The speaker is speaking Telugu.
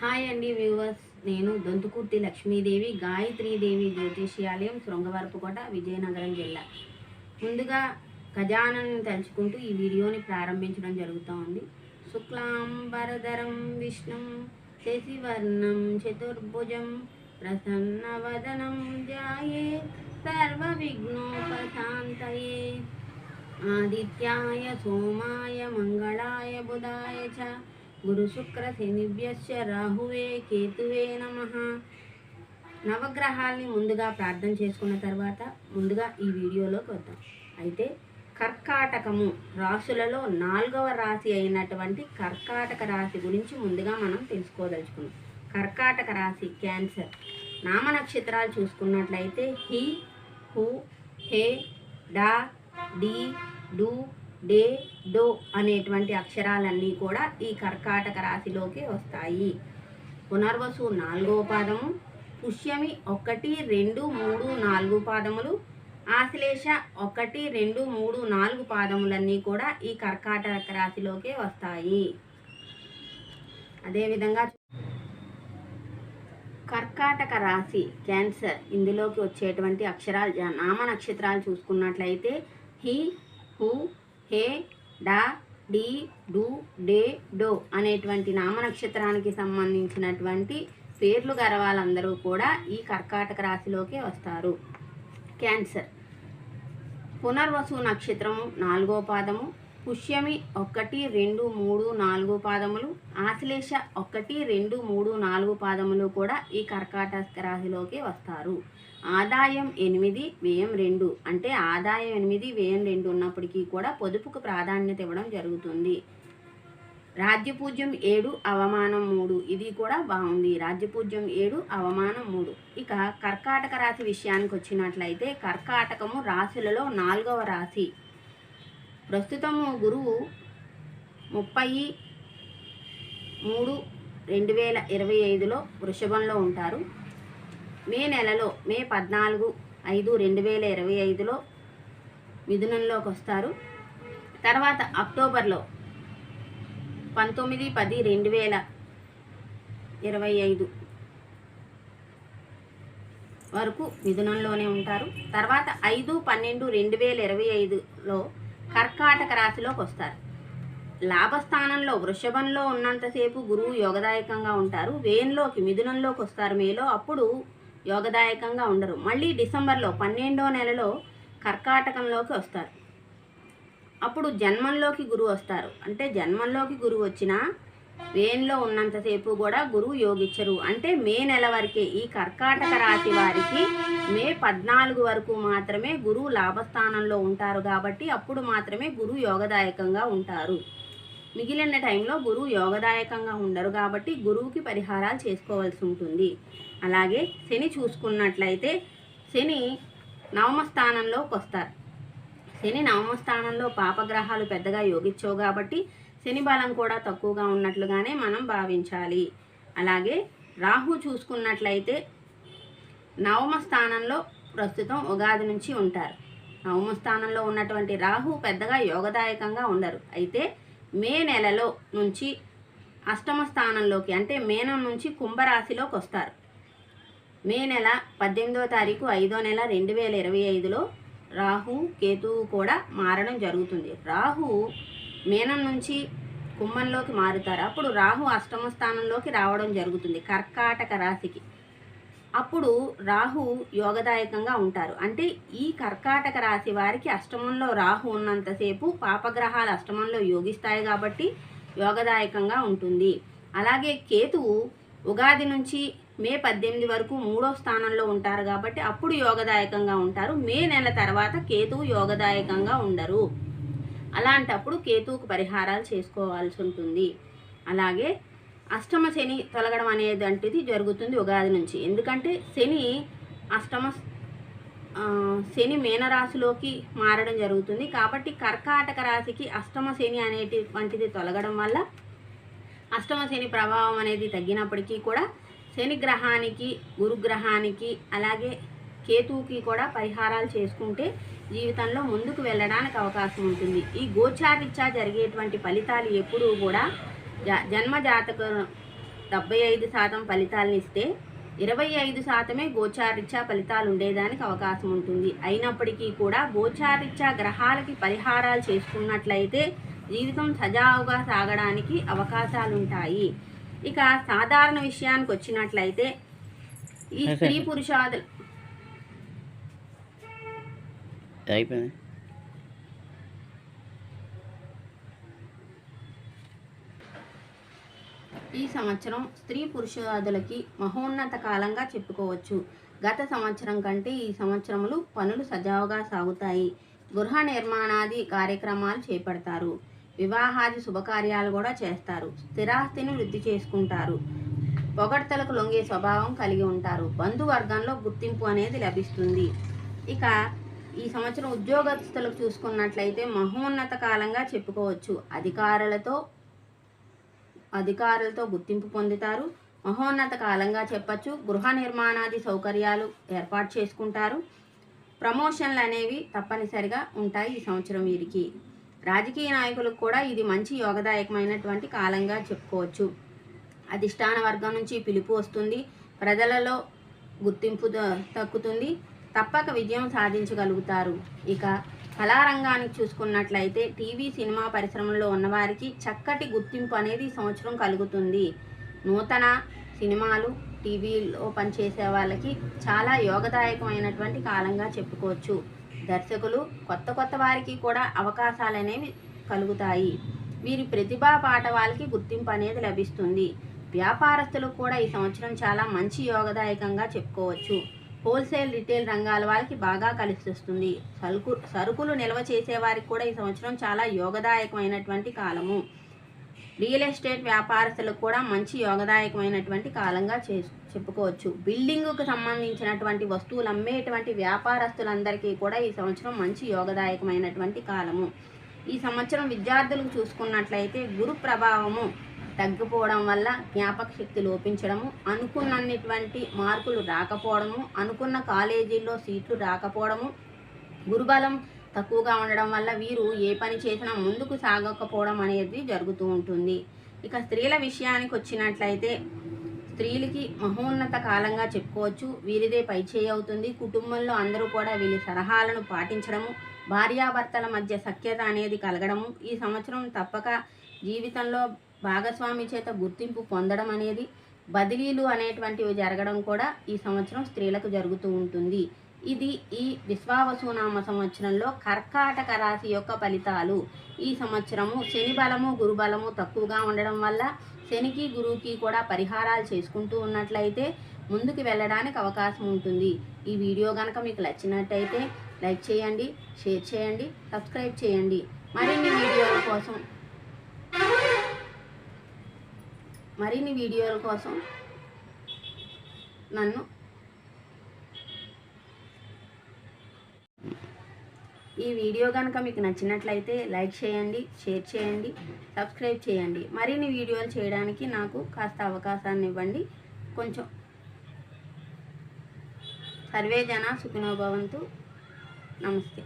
హాయ్ అండి వ్యూవర్స్. నేను దొంతుకుర్తి లక్ష్మీదేవి గాయత్రీదేవి జ్యోతిష్యాలయం శృంగవరపుకోట విజయనగరం జిల్లా. ముందుగా ఖజానాన్ని తలుచుకుంటూ ఈ వీడియోని ప్రారంభించడం జరుగుతూ ఉంది శుక్లాంబరధరం విష్ణు శశివర్ణం చతుర్భుజం ప్రసన్నవదనం జాయే సర్వ విఘ్నోపశాంతయే ఆదిత్యాయ సోమాయ మంగళాయ బుధాయ చ గురుశుక్రశనిభ్యస్య రాహువే కేతువే నమ. నవగ్రహాల్ని ముందుగా ప్రార్థన చేసుకున్న తర్వాత ముందుగా ఈ వీడియోలోకి వద్దాం. అయితే కర్కాటకము రాసులలో నాలుగవ రాశి అయినటువంటి కర్కాటక రాశి గురించి ముందుగా మనం తెలుసుకోదలుచుకున్నాం కర్కాటక రాశి క్యాన్సర్. నామ నక్షత్రాలు చూసుకున్నట్లయితే హి హు హే డా డి డు డే డో అనేటువంటి అక్షరాలన్నీ కూడా ఈ కర్కాటక రాశిలోకి వస్తాయి. పునర్వసు నాలుగవ పాదము పుష్యమి ఒకటి రెండు మూడు నాలుగు పాదములు ఆశ్లేష ఒకటి రెండు మూడు నాలుగు పాదములన్నీ కూడా ఈ కర్కాటక రాశిలోకి వస్తాయి. అదేవిధంగా కర్కాటక రాశి క్యాన్సర్ ఇందులోకి వచ్చేటువంటి అక్షరాలు నామ నక్షత్రాలు చూసుకున్నట్లయితే హి హు హే డా డి డు డే డో అనేటువంటి నామ నక్షత్రానికి సంబంధించినటువంటి పేర్లు గల కూడా ఈ కర్కాటక రాశిలోకి వస్తారు. క్యాన్సర్. పునర్వసు నక్షత్రము నాలుగో పాదము పుష్యమి ఒకటి రెండు మూడు నాలుగు పాదములు ఆశ్లేష ఒకటి రెండు మూడు నాలుగు పాదములు కూడా ఈ కర్కాటక రాశిలోకి వస్తారు. ఆదాయం ఎనిమిది వ్యయం రెండు. అంటే ఆదాయం ఎనిమిది వ్యయం రెండు ఉన్నప్పటికీ కూడా పొదుపుకు ప్రాధాన్యత ఇవ్వడం జరుగుతుంది. రాజ్యపూజ్యం ఏడు అవమానం మూడు. ఇది కూడా బాగుంది. రాజ్యపూజ్యం ఏడు అవమానం మూడు. ఇక కర్కాటక రాశి విషయానికి వచ్చినట్లయితే కర్కాటకము రాశులలో నాలుగవ రాశి. ప్రస్తుతము గురువు ముప్పై మూడు రెండు వేల ఇరవై ఐదులో వృషభంలో ఉంటారు. మే నెలలో మే పద్నాలుగు ఐదు రెండు వేల ఇరవై ఐదులో మిథునంలోకి వస్తారు. తర్వాత అక్టోబర్లో పంతొమ్మిది పది రెండు వేల ఇరవై ఐదు వరకు మిథునంలోనే ఉంటారు. తర్వాత ఐదు పన్నెండు రెండు వేల ఇరవై ఐదులో కర్కాటక రాశిలోకి వస్తారు. లాభస్థానంలో వృషభంలో ఉన్నంతసేపు గురువు యోగదాయకంగా ఉంటారు. వేన్లోకి మిథునంలోకి వస్తారు. మేలో అప్పుడు యోగదాయకంగా ఉండరు. మళ్ళీ డిసెంబర్లో పన్నెండో నెలలో కర్కాటకంలోకి వస్తారు. అప్పుడు జన్మంలోకి గురువు వస్తారు. అంటే జన్మంలోకి గురువు వచ్చినా వేన్లో ఉన్నంతసేపు కూడా గురువు యోగిచ్చరు అంటే మే నెల వరకే ఈ కర్కాటక రాశి వారికి మే పద్నాలుగు వరకు మాత్రమే గురువు లాభస్థానంలో ఉంటారు కాబట్టి అప్పుడు మాత్రమే గురువు యోగదాయకంగా ఉంటారు. మిగిలిన టైంలో గురువు యోగదాయకంగా ఉండరు కాబట్టి గురువుకి పరిహారాలు చేసుకోవాల్సి ఉంటుంది. అలాగే శని చూసుకున్నట్లయితే శని నవమ స్థానంలోకి వస్తారు. శని నవమ స్థానంలో పాపగ్రహాలు పెద్దగా యోగించవు కాబట్టి శని బలం కూడా తక్కువగా ఉన్నట్లుగానే మనం భావించాలి. అలాగే రాహు చూసుకున్నట్లయితే నవమ స్థానంలో ప్రస్తుతం ఉగాది నుంచి ఉంటారు. నవమ స్థానంలో ఉన్నటువంటి రాహు పెద్దగా యోగదాయకంగా ఉండరు. అయితే మే నెలలో నుంచి అష్టమ స్థానంలోకి అంటే మేనం నుంచి కుంభరాశిలోకి వస్తారు. మే నెల పద్దెనిమిదో తారీఖు ఐదో నెల రెండు వేల ఇరవై ఐదులో రాహు కేతువు కూడా మారడం జరుగుతుంది. రాహు మేనం నుంచి కుంభంలోకి మారుతారు. అప్పుడు రాహు అష్టమ స్థానంలోకి రావడం జరుగుతుంది. కర్కాటక రాశికి. అప్పుడు రాహు యోగదాయకంగా ఉంటారు. అంటే ఈ కర్కాటక రాశి వారికి అష్టమంలో రాహు ఉన్నంతసేపు పాపగ్రహాలు అష్టమంలో యోగిస్తాయి కాబట్టి యోగదాయకంగా ఉంటుంది. అలాగే కేతువు ఉగాది నుంచి మే పద్దెనిమిది వరకు మూడో స్థానంలో ఉంటారు కాబట్టి అప్పుడు యోగదాయకంగా ఉంటారు. మే నెల తర్వాత కేతువు యోగదాయకంగా ఉండరు. అలాంటప్పుడు కేతువుకు పరిహారాలు చేసుకోవాల్సి ఉంటుంది. అలాగే అష్టమ శని తొలగడం అనేది అంటిది జరుగుతుంది ఉగాది నుంచి. ఎందుకంటే శని అష్టమ శని మీనరాశిలోకి మారడం జరుగుతుంది. కాబట్టి కర్కాటక రాశికి అష్టమ శని అనేటువంటిది తొలగడం వల్ల అష్టమ శని ప్రభావం అనేది తగ్గినప్పటికీ కూడా శని గ్రహానికి గురుగ్రహానికి అలాగే కేతువుకి కూడా పరిహారాలు చేసుకుంటే జీవితంలో ముందుకు వెళ్ళడానికి అవకాశం ఉంటుంది. ఈ గోచారిత్యా జరిగేటువంటి ఫలితాలు ఎప్పుడూ కూడా జన్మ జాతక డెబ్బై ఐదు శాతం ఫలితాలను ఇస్తే ఇరవై ఐదు శాతమే గోచారిత్యా ఫలితాలు ఉండేదానికి అవకాశం ఉంటుంది. అయినప్పటికీ కూడా గోచారిత్యా గ్రహాలకి పరిహారాలు చేసుకున్నట్లయితే జీవితం సజావుగా సాగడానికి అవకాశాలుంటాయి. ఇక సాధారణ విషయానికి వచ్చినట్లయితే ఈ స్త్రీ పురుషాదులు అయిపోయింది. ఈ సంవత్సరం స్త్రీ పురుషాదులకి మహోన్నత కాలంగా చెప్పుకోవచ్చు. గత సంవత్సరం కంటే ఈ సంవత్సరములు పనులు సజావుగా సాగుతాయి. గృహ నిర్మాణాది కార్యక్రమాలు చేపడతారు. వివాహాది శుభకార్యాలు కూడా చేస్తారు. స్థిరాస్తిని వృద్ధి చేసుకుంటారు. పొగడ్తలకు లొంగే స్వభావం కలిగి ఉంటారు. బంధువర్గంలో గుర్తింపు అనేది లభిస్తుంది. ఇక ఈ సంవత్సరం ఉద్యోగస్తులకు చూసుకున్నట్లయితే మహోన్నత కాలంగా చెప్పుకోవచ్చు. అధికారులతో అధికారులతో గుర్తింపు పొందుతారు. మహోన్నత కాలంగా చెప్పచ్చు గృహ నిర్మాణాది సౌకర్యాలు ఏర్పాటు చేసుకుంటారు. ప్రమోషన్లు అనేవి తప్పనిసరిగా ఉంటాయి ఈ సంవత్సరం వీరికి. రాజకీయ నాయకులకు కూడా ఇది మంచి యోగదాయకమైనటువంటి కాలంగా చెప్పుకోవచ్చు. అధిష్టాన వర్గం నుంచి పిలుపు వస్తుంది ప్రజలలో గుర్తింపు ద- దక్కుతుంది. తప్పక విజయం సాధించగలుగుతారు. ఇక కళారంగానికి చూసుకున్నట్లయితే టీవీ సినిమా పరిశ్రమలో ఉన్నవారికి చక్కటి గుర్తింపు అనేది ఈ సంవత్సరం కలుగుతుంది. నూతన సినిమాలు టీవీలో పనిచేసే వాళ్ళకి చాలా యోగదాయకమైనటువంటి కాలంగా చెప్పుకోవచ్చు. దర్శకులు కొత్త కొత్త వారికి కూడా అవకాశాలు అనేవి కలుగుతాయి. వీరి ప్రతిభా పాట వాళ్ళకి గుర్తింపు అనేది లభిస్తుంది. వ్యాపారస్తులకు కూడా ఈ సంవత్సరం చాలా మంచి యోగదాయకంగా చెప్పుకోవచ్చు. హోల్సేల్ రిటైల్ రంగాల వారికి బాగా కలిసి వస్తుంది సరుకు సరుకులు నిల్వ చేసేవారికి కూడా ఈ సంవత్సరం చాలా యోగదాయకమైనటువంటి కాలము. రియల్ ఎస్టేట్ వ్యాపారస్తులకు కూడా మంచి యోగదాయకమైనటువంటి కాలంగా చే చెప్పుకోవచ్చు. బిల్డింగుకు సంబంధించినటువంటి వస్తువులు అమ్మేటువంటి వ్యాపారస్తులందరికీ కూడా ఈ సంవత్సరం మంచి యోగదాయకమైనటువంటి కాలము. ఈ సంవత్సరం విద్యార్థులకు చూసుకున్నట్లయితే గురు ప్రభావము తగ్గిపోవడం వల్ల జ్ఞాపక శక్తి లోపించడము అనుకున్నటువంటి మార్కులు రాకపోవడము అనుకున్న కాలేజీల్లో సీట్లు రాకపోవడము గురుబలం తక్కువగా ఉండడం వల్ల వీరు ఏ పని చేసినా ముందుకు సాగకపోవడం అనేది జరుగుతూ ఉంటుంది. ఇక స్త్రీల విషయానికి వచ్చినట్లయితే స్త్రీలకి మహోన్నత కాలంగా చెప్పుకోవచ్చు. వీరిదే పైచేయి అవుతుంది. కుటుంబంలో అందరూ కూడా వీరి సలహాలను పాటించడము భార్యాభర్తల మధ్య సఖ్యత అనేది కలగడము. ఈ సంవత్సరం తప్పక జీవితంలో భాగస్వామి చేత గుర్తింపు పొందడం అనేది బదిలీలు అనేటువంటివి జరగడం కూడా ఈ సంవత్సరం స్త్రీలకు జరుగుతూ ఉంటుంది. ఇది ఈ విశ్వావసునామ సంవత్సరంలో కర్కాటక రాశి యొక్క ఫలితాలు. ఈ సంవత్సరము శని బలము గురు బలము తక్కువగా ఉండడం వల్ల శనికి గురువుకి కూడా పరిహారాలు చేసుకుంటూ ఉన్నట్లయితే ముందుకు వెళ్ళడానికి అవకాశం ఉంటుంది. ఈ వీడియో కనుక మీకు నచ్చినట్టయితే లైక్ చేయండి షేర్ చేయండి సబ్స్క్రైబ్ చేయండి. మరిన్ని వీడియోల కోసం మరిన్ని వీడియోల కోసం నన్ను ఈ వీడియో కనుక మీకు నచ్చినట్లయితే లైక్ చేయండి షేర్ చేయండి సబ్స్క్రైబ్ చేయండి. మరిన్ని వీడియోలు చేయడానికి నాకు కాస్త అవకాశాన్ని ఇవ్వండి. కొంచెం సర్వే జన సుఖినోభవంతు నమస్తే.